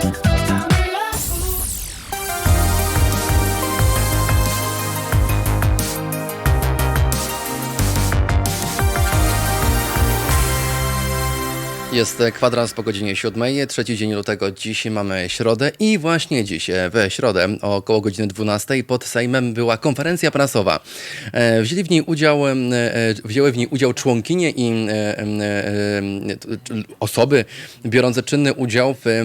Thank you. Jest kwadrans po godzinie 7, trzeci dzień lutego. Dziś mamy środę i właśnie dziś e, we środę około godziny 12 pod Sejmem była konferencja prasowa. E, Wzięli w niej udział, e, e, wzięły w niej udział członkinie i e, e, e, osoby biorące czynny udział w e,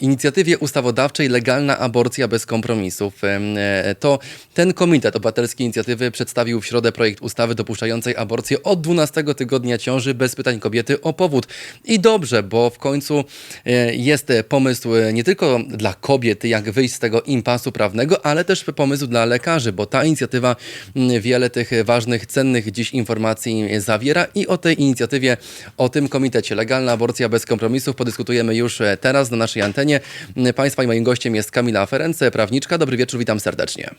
inicjatywie ustawodawczej Legalna aborcja bez kompromisów. E, To ten komitet obywatelskiej inicjatywy przedstawił w środę projekt ustawy dopuszczającej aborcję od 12 tygodnia ciąży bez pytań kobiety o powód. I dobrze, bo w końcu e, jest pomysł e, nie tylko dla kobiet, jak wyjść z tego impasu prawnego, ale też pomysł dla lekarzy, bo ta inicjatywa mm, wiele tych ważnych, cennych dziś informacji zawiera i o tej inicjatywie, o tym komitecie Legalna Aborcja bez kompromisów podyskutujemy już e, teraz na naszej antenie. Mm, Państwa i moim gościem jest Kamila Ference, prawniczka. Dobry wieczór, witam serdecznie.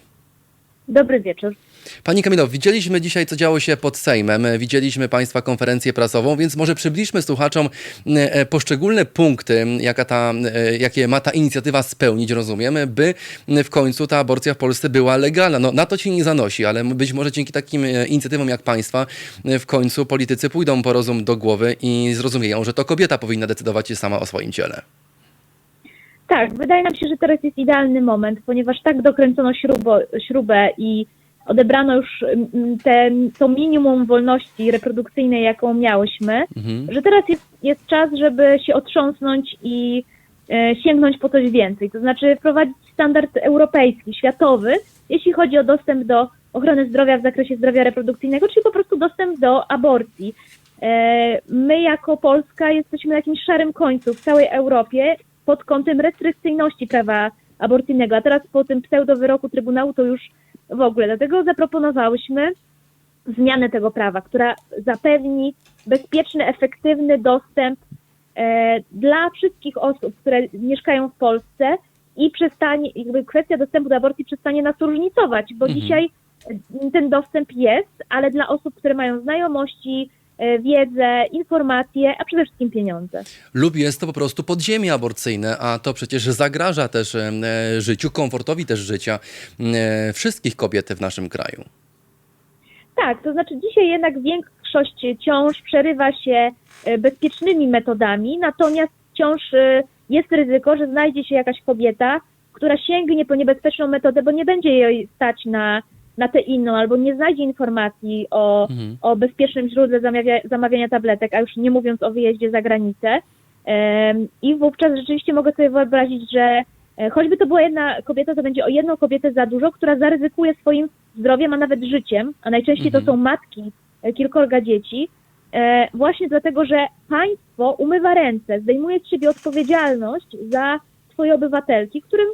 Dobry wieczór. Pani Kamilo, widzieliśmy dzisiaj, co działo się pod Sejmem, widzieliśmy Państwa konferencję prasową, więc może przybliżmy słuchaczom e, poszczególne punkty, jaka ta, e, jakie ma ta inicjatywa spełnić, rozumiemy, by w końcu ta aborcja w Polsce była legalna. No, na to się nie zanosi, ale być może dzięki takim e, inicjatywom jak Państwa e, w końcu politycy pójdą po rozum do głowy i zrozumieją, że to kobieta powinna decydować sama o swoim ciele. Tak, wydaje nam się, że teraz jest idealny moment, ponieważ tak dokręcono śrubo, śrubę i odebrano już mm, te, to minimum wolności reprodukcyjnej, jaką miałyśmy, Mhm. że teraz jest, jest czas, żeby się otrząsnąć i e, sięgnąć po coś więcej. To znaczy wprowadzić standard europejski, światowy, jeśli chodzi o dostęp do ochrony zdrowia w zakresie zdrowia reprodukcyjnego, czyli po prostu dostęp do aborcji. E, My jako Polska jesteśmy na jakimś szarym końcu w całej Europie pod kątem restrykcyjności prawa aborcyjnego, a teraz po tym pseudo-wyroku Trybunału to już w ogóle. Dlatego zaproponowałyśmy zmianę tego prawa, która zapewni bezpieczny, efektywny dostęp e, dla wszystkich osób, które mieszkają w Polsce i przestanie, jakby kwestia dostępu do aborcji przestanie nas różnicować, bo Mhm. dzisiaj ten dostęp jest, ale dla osób, które mają znajomości, wiedzę, informacje, a przede wszystkim pieniądze. Lub jest to po prostu podziemie aborcyjne, a to przecież zagraża też e, życiu, komfortowi też życia e, wszystkich kobiet w naszym kraju. Tak, to znaczy dzisiaj jednak większość ciąż przerywa się e, bezpiecznymi metodami, natomiast wciąż e, jest ryzyko, że znajdzie się jakaś kobieta, która sięgnie po niebezpieczną metodę, bo nie będzie jej stać na, na tę inną, albo nie znajdzie informacji o, Mhm. o bezpiecznym źródle zamawia, zamawiania tabletek, a już nie mówiąc o wyjeździe za granicę. I wówczas rzeczywiście mogę sobie wyobrazić, że e, choćby to była jedna kobieta, to będzie o jedną kobietę za dużo, która zaryzykuje swoim zdrowiem, a nawet życiem, a najczęściej Mhm. to są matki e, kilkorga dzieci, e, właśnie dlatego, że państwo umywa ręce, zdejmuje z siebie odpowiedzialność za swoje obywatelki, którym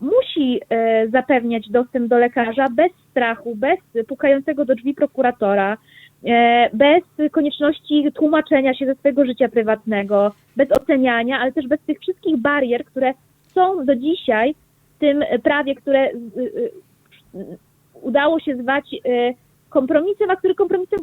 musi e, zapewniać dostęp do lekarza bez strachu, bez pukającego do drzwi prokuratora, e, bez konieczności tłumaczenia się ze swojego życia prywatnego, bez oceniania, ale też bez tych wszystkich barier, które są do dzisiaj w tym prawie, które y, udało się zwać e, kompromisem, a który kompromisem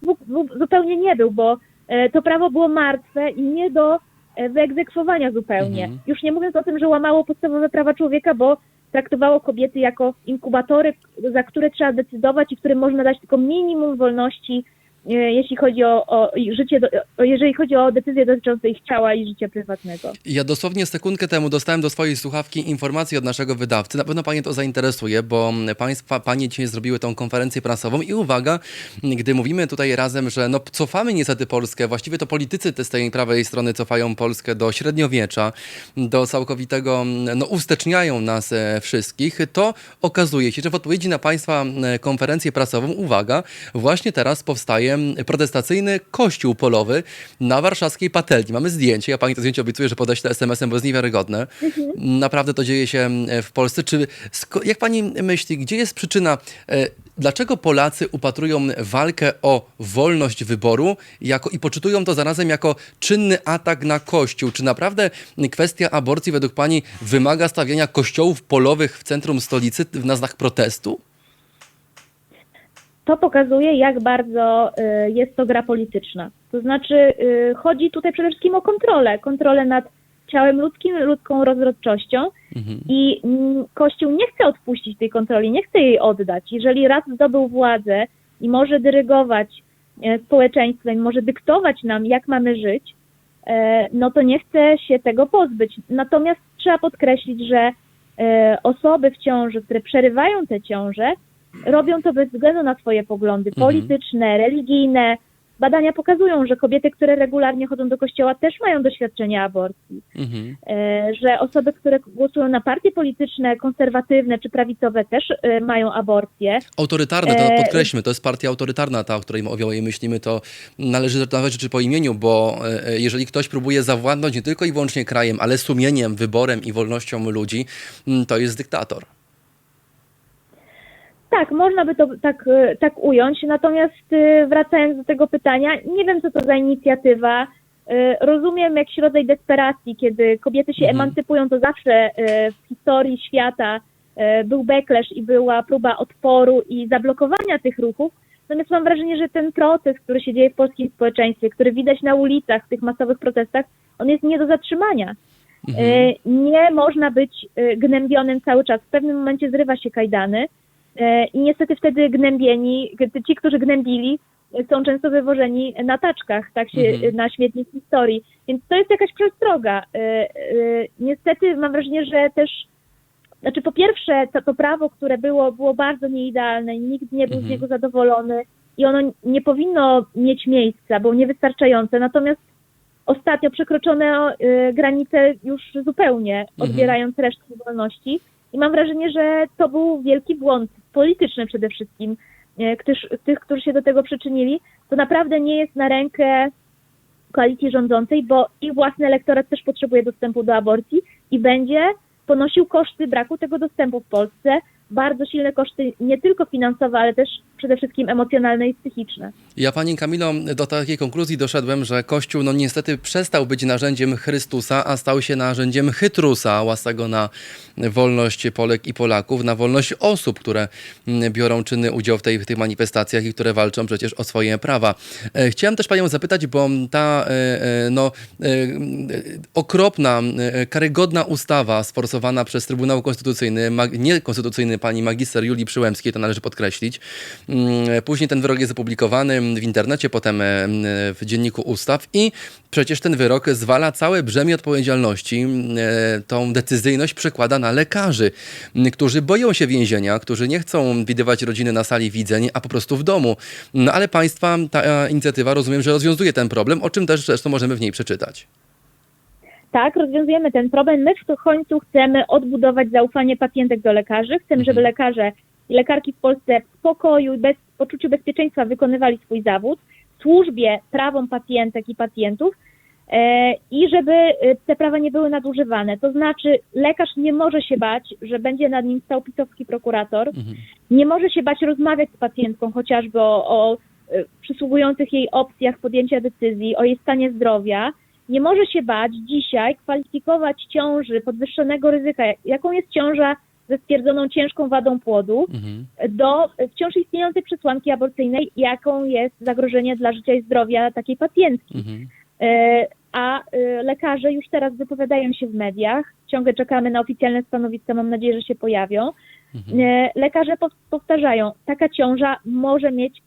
zupełnie nie był, bo e, to prawo było martwe i nie do e, wyegzekwowania zupełnie. Mhm. Już nie mówiąc o tym, że łamało podstawowe prawa człowieka, bo traktowało kobiety jako inkubatory, za które trzeba decydować i którym można dać tylko minimum wolności, jeśli chodzi o, o życie, do, jeżeli chodzi o decyzje dotyczące ich ciała i życia prywatnego. Ja dosłownie sekundkę temu dostałem do swojej słuchawki informację od naszego wydawcy. Na pewno Panie to zainteresuje, bo Państwa, Panie dzisiaj zrobiły tą konferencję prasową i uwaga, gdy mówimy tutaj razem, że no cofamy niestety Polskę, właściwie to politycy te z tej prawej strony cofają Polskę do średniowiecza, do całkowitego, no usteczniają nas e, wszystkich, to okazuje się, że w odpowiedzi na Państwa e, konferencję prasową, uwaga, właśnie teraz powstaje protestacyjny kościół polowy na warszawskiej patelni. Mamy zdjęcie, ja Pani to zdjęcie obiecuję, że podeślę SMS-em, bo jest niewiarygodne. Naprawdę to dzieje się e, w Polsce. Czy, jak Pani myśli, gdzie jest przyczyna, e, dlaczego Polacy upatrują walkę o wolność wyboru jako, i poczytują to zarazem jako czynny atak na Kościół? Czy naprawdę kwestia aborcji według Pani wymaga stawiania kościołów polowych w centrum stolicy na znak protestu? To pokazuje, jak bardzo y, jest to gra polityczna. To znaczy, y, chodzi tutaj przede wszystkim o kontrolę, kontrolę nad ciałem ludzkim, ludzką rozrodczością Mhm. i mm, Kościół nie chce odpuścić tej kontroli, nie chce jej oddać. Jeżeli raz zdobył władzę i może dyrygować e, społeczeństwem, może dyktować nam, jak mamy żyć, e, no to nie chce się tego pozbyć. Natomiast trzeba podkreślić, że e, osoby w ciąży, które przerywają te ciąże, robią to bez względu na swoje poglądy Mhm. polityczne, religijne. Badania pokazują, że kobiety, które regularnie chodzą do kościoła, też mają doświadczenia aborcji. Mhm. E, że osoby, które głosują na partie polityczne, konserwatywne czy prawicowe też e, mają aborcję. Autorytarne, to E, podkreślmy, to jest partia autorytarna, ta, o której o której myślimy, to należy traktować rzeczy po imieniu, bo jeżeli ktoś próbuje zawładnąć nie tylko i wyłącznie krajem, ale sumieniem, wyborem i wolnością ludzi, mm, to jest dyktator. Tak, można by to tak, e, tak ująć, natomiast e, wracając do tego pytania, nie wiem co to za inicjatywa. E, Rozumiem jakiś rodzaj desperacji, kiedy kobiety się Mhm. emancypują, to zawsze w historii świata był backlash i była próba odporu i zablokowania tych ruchów. Natomiast mam wrażenie, że ten proces, który się dzieje w polskim społeczeństwie, który widać na ulicach, w tych masowych protestach, on jest nie do zatrzymania. Mhm. Nie można być gnębionym cały czas. W pewnym momencie zrywa się kajdany i niestety wtedy gnębieni, ci, którzy gnębili, e, są często wywożeni na taczkach, tak się Mhm. e, na śmietnik historii. Więc to jest jakaś przestroga. E, e, Niestety mam wrażenie, że też znaczy po pierwsze to, to prawo, które było, było bardzo nieidealne i nikt nie był z Mhm. niego zadowolony i ono nie powinno mieć miejsca, było niewystarczające. Natomiast ostatnio przekroczono granice już zupełnie, Mhm. odbierając resztki wolności. I mam wrażenie, że to był wielki błąd polityczny przede wszystkim, gdyż tych, którzy się do tego przyczynili, to naprawdę nie jest na rękę koalicji rządzącej, bo ich własny elektorat też potrzebuje dostępu do aborcji i będzie ponosił koszty braku tego dostępu w Polsce, bardzo silne koszty nie tylko finansowe, ale też przede wszystkim emocjonalne i psychiczne. Ja, Pani Kamilo, do takiej konkluzji doszedłem, że Kościół no niestety przestał być narzędziem Chrystusa, a stał się narzędziem Chytrusa, łasego na wolność Polek i Polaków, na wolność osób, które mm, biorą czynny udział w, tej, w tych manifestacjach i które walczą przecież o swoje prawa. E, Chciałem też Panią zapytać, bo ta e, e, no, okropna, karygodna ustawa sforsowana przez Trybunał Konstytucyjny, niekonstytucyjny pani magister Julii Przyłębskiej, to należy podkreślić. Mm, Później ten wyrok jest opublikowany w internecie, potem e, w dzienniku ustaw i przecież ten wyrok zwala całe brzemię odpowiedzialności. e, Tą decyzyjność przekłada na lekarzy, m, którzy boją się więzienia, którzy nie chcą widywać rodziny na sali widzeń, a po prostu w domu. No ale państwa ta e, inicjatywa rozumiem, że rozwiązuje ten problem, o czym też zresztą możemy w niej przeczytać. Tak, rozwiązujemy ten problem. My w końcu chcemy odbudować zaufanie pacjentek do lekarzy. Chcemy, żeby Mhm. lekarze lekarki w Polsce w spokoju i bez poczuciu bezpieczeństwa wykonywali swój zawód służbie prawom pacjentek i pacjentów e, i żeby e, te prawa nie były nadużywane. To znaczy lekarz nie może się bać, że będzie nad nim stał pisowski prokurator, Mhm. nie może się bać rozmawiać z pacjentką chociażby o, o e, przysługujących jej opcjach podjęcia decyzji, o jej stanie zdrowia. Nie może się bać dzisiaj kwalifikować ciąży podwyższonego ryzyka, jaką jest ciąża ze stwierdzoną ciężką wadą płodu, Mhm. do wciąż istniejącej przesłanki aborcyjnej, jaką jest zagrożenie dla życia i zdrowia takiej pacjentki. Mhm. E, A e, lekarze już teraz wypowiadają się w mediach. Ciągle czekamy na oficjalne stanowiska, mam nadzieję, że się pojawią. Mhm. E, Lekarze pow- powtarzają, taka ciąża może mieć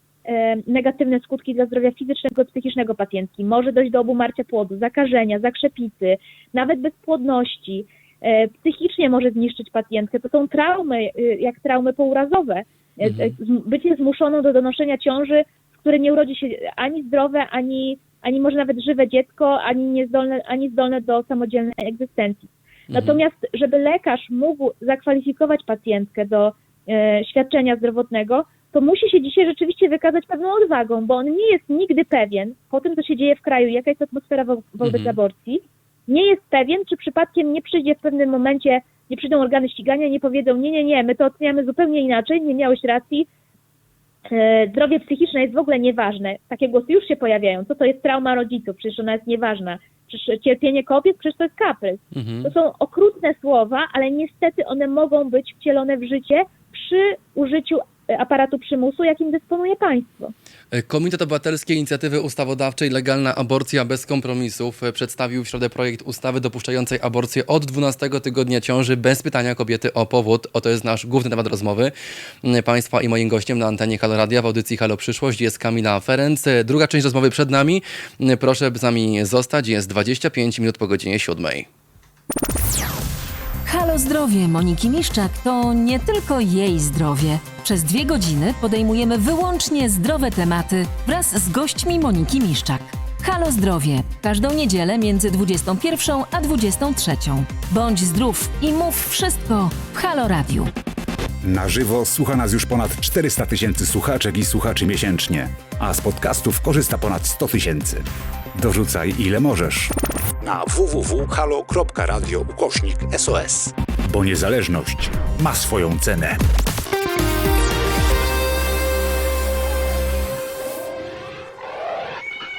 negatywne skutki dla zdrowia fizycznego i psychicznego pacjentki. Może dojść do obumarcia płodu, zakażenia, zakrzepicy, nawet bezpłodności. E, Psychicznie może zniszczyć pacjentkę. To są traumy, e, jak traumy pourazowe. E, Mhm. e, z- Bycie zmuszoną do donoszenia ciąży, w której nie urodzi się ani zdrowe, ani, ani może nawet żywe dziecko, ani niezdolne, ani zdolne do samodzielnej egzystencji. Mhm. Natomiast, żeby lekarz mógł zakwalifikować pacjentkę do e, świadczenia zdrowotnego, to musi się dzisiaj rzeczywiście wykazać pewną odwagą, bo on nie jest nigdy pewien po tym, co się dzieje w kraju, jaka jest atmosfera wo- wobec Mhm. aborcji, nie jest pewien, czy przypadkiem nie przyjdzie w pewnym momencie, nie przyjdą organy ścigania nie powiedzą, nie, nie, nie, my to oceniamy zupełnie inaczej, nie miałeś racji, e, zdrowie psychiczne jest w ogóle nieważne. Takie głosy już się pojawiają. Co to jest trauma rodziców? Przecież ona jest nieważna. Przecież cierpienie kobiet, przecież to jest kaprys. Mhm. To są okrutne słowa, ale niestety one mogą być wcielone w życie przy użyciu aparatu przymusu, jakim dysponuje państwo. Komitet Obywatelskiej Inicjatywy Ustawodawczej Legalna Aborcja bez kompromisów przedstawił w środę projekt ustawy dopuszczającej aborcję od 12 tygodnia ciąży bez pytania kobiety o powód. Oto jest nasz główny temat rozmowy. Państwa i moim gościem na antenie Halo Radia w audycji Halo Przyszłość jest Kamila Ferenc. Druga część rozmowy przed nami. Proszę z nami zostać. Jest 25 minut po godzinie 7. Halo Zdrowie Moniki Miszczak to nie tylko jej zdrowie. Przez dwie godziny podejmujemy wyłącznie zdrowe tematy wraz z gośćmi Moniki Miszczak. Halo Zdrowie. Każdą niedzielę między 21 a 23. Bądź zdrów i mów wszystko w Halo Radiu. Na żywo słucha nas już ponad 400 tysięcy słuchaczek i słuchaczy miesięcznie, a z podcastów korzysta ponad 100 tysięcy. Dorzucaj ile możesz, na www.halo.radio ukośnik SOS. bo niezależność ma swoją cenę.